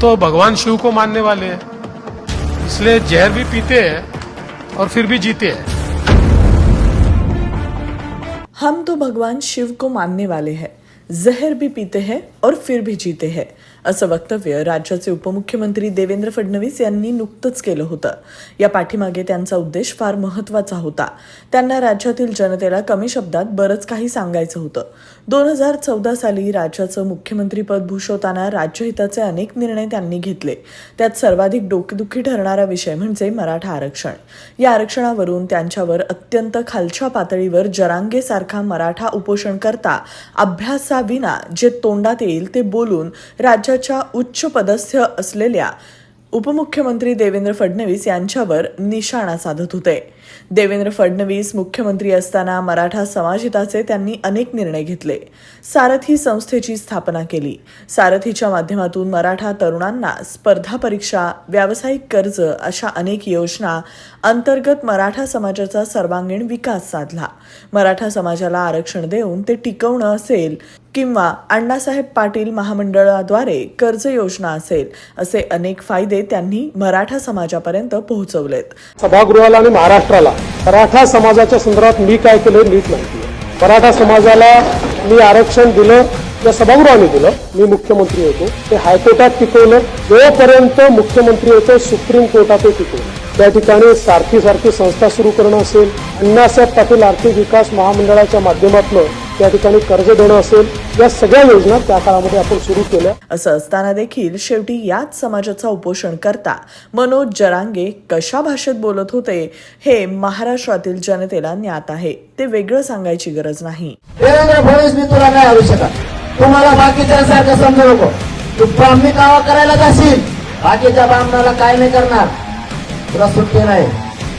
तो भगवान शिव को मानने वाले हैं। इसलिए जहर भी पीते हैं और फिर भी जीते हैं। हम तो भगवान शिव को मानने वाले हैं। जहर भी पीते हैं और फिर भी जीते हैं। असं वक्तव्य राज्याचे उपमुख्यमंत्री देवेंद्र फडणवीस यांनी नुकतंच केलं होतं. या पाठीमागे त्यांचा उद्देश फार महत्त्वाचा होता. त्यांना राज्यातील जनतेला कमी शब्दात बरंच काही सांगायचं होतं. दोन हजार चौदा साली राज्याचं मुख्यमंत्रीपद भूषवताना राज्यहिताचे अनेक निर्णय त्यांनी घेतले. त्यात सर्वाधिक डोकेदुखी ठरणारा विषय म्हणजे मराठा आरक्षण. या आरक्षणावरून त्यांच्यावर अत्यंत खालच्या पातळीवर जरांगेसारखा मराठा उपोषणकर्ता विना जे तोंडात येईल ते बोलून राज्याच्या उच्च पदस्थ असलेल्या उपमुख्यमंत्री देवेंद्र फडणवीस यांच्यावर निशाणा साधत होते. देवेंद्र फडणवीस मुख्यमंत्री असताना मराठा समाजहिताचे त्यांनी अनेक निर्णय घेतले. सारथी संस्थेची स्थापना केली. सारथीच्या माध्यमातून मराठा तरुणांना स्पर्धा परीक्षा व्यावसायिक कर्ज अशा अनेक योजना अंतर्गत मराठा समाजाचा सर्वांगीण विकास साधला. मराठा समाजाला आरक्षण देऊन ते टिकवणं असेल किंवा अण्णासाहेब पाटील महामंडळाद्वारे कर्ज योजना असेल असे अनेक फायदे त्यांनी मराठा समाजापर्यंत पोहोचवलेत. सभागृहाला आणि महाराष्ट्राला मराठा समाजाच्या संदर्भात मी काय केलं नीट माहिती मराठा समाजाला मी आरक्षण दिलं या सभागृहाने दिलं. मी मुख्यमंत्री होतो. ते हायकोर्टात टिकवलं. जोपर्यंत मुख्यमंत्री होतो सुप्रीम कोर्टात टिकवलं. त्या ठिकाणी सारखी सारखी संस्था सुरू करणं असेल. अण्णासाहेब पाटील आर्थिक विकास महामंडळाच्या माध्यमातून त्या ठिकाणी कर्ज देणं असेल या सगळ्या योजना त्या काळामध्ये आपण सुरू केल्या. असं असताना देखील शेवटी याच समाजाचा उपोषण करता मनोज जरांगे कशा भाषेत बोलत होते हे महाराष्ट्रातील जनतेला ज्ञात आहे. ते वेगळं सांगायची गरज नाही. देवेंद्र फडणवीस मी तुला नाही हरवू शकत? तुम्हाला बाकीच्यांसारखं समजू नको. तू ब्राह्मी कावा करायला जाशील. बाकीच्या ब्राह्मणाला काय नाही करणार. तुला सुट्टी नाही.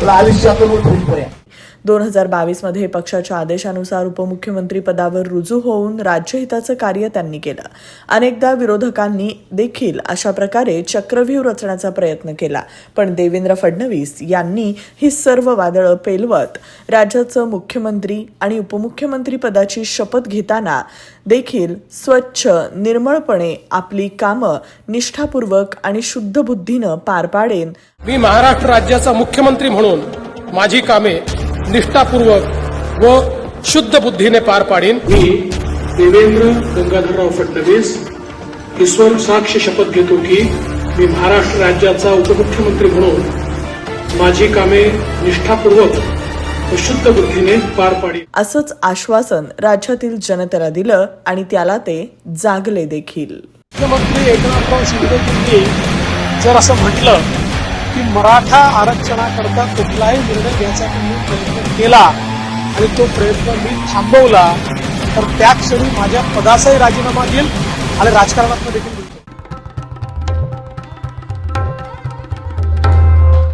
तुला आयुष्यातून उठून पर्यंत दोन हजार बावीसमध्ये पक्षाच्या आदेशानुसार उपमुख्यमंत्री पदावर रुजू होऊन राज्यहिताचं कार्य त्यांनी केलं. अनेकदा विरोधकांनी देखील अशा प्रकारे चक्रव्यूह रचण्याचा प्रयत्न केला. पण देवेंद्र फडणवीस यांनी ही सर्व वादळं पेलवत राज्याचं मुख्यमंत्री आणि उपमुख्यमंत्री पदाची शपथ घेताना देखील स्वच्छ निर्मळपणे आपली कामं निष्ठापूर्वक आणि शुद्ध बुद्धीनं पार पाडेन. मी महाराष्ट्र राज्याचा मुख्यमंत्री म्हणून माझी कामे निष्ठापूर्वक व शुद्ध बुद्धीने पार पाडीन. मी देवेंद्र गंगाधरराव फडणवीस ईश्वर साक्ष शपथ घेतो की मी महाराष्ट्र राज्याचा उपमुख्यमंत्री म्हणून माझी कामे निष्ठापूर्वक व शुद्ध बुद्धीने पार पाडी असंच आश्वासन राज्यातील जनतेला दिलं आणि त्याला ते जागले देखील. मुख्यमंत्री एकनाथराव शिंदेजींनी जर असं म्हटलं की मराठा आरक्षणाकरता कुठलाही निर्णय घ्यायचा मी प्रयत्न केला आणि तो प्रयत्न मी थांबवला तर त्या क्षणी माझ्या पदाचाही राजीनामा देईल आणि राजकारणात देखील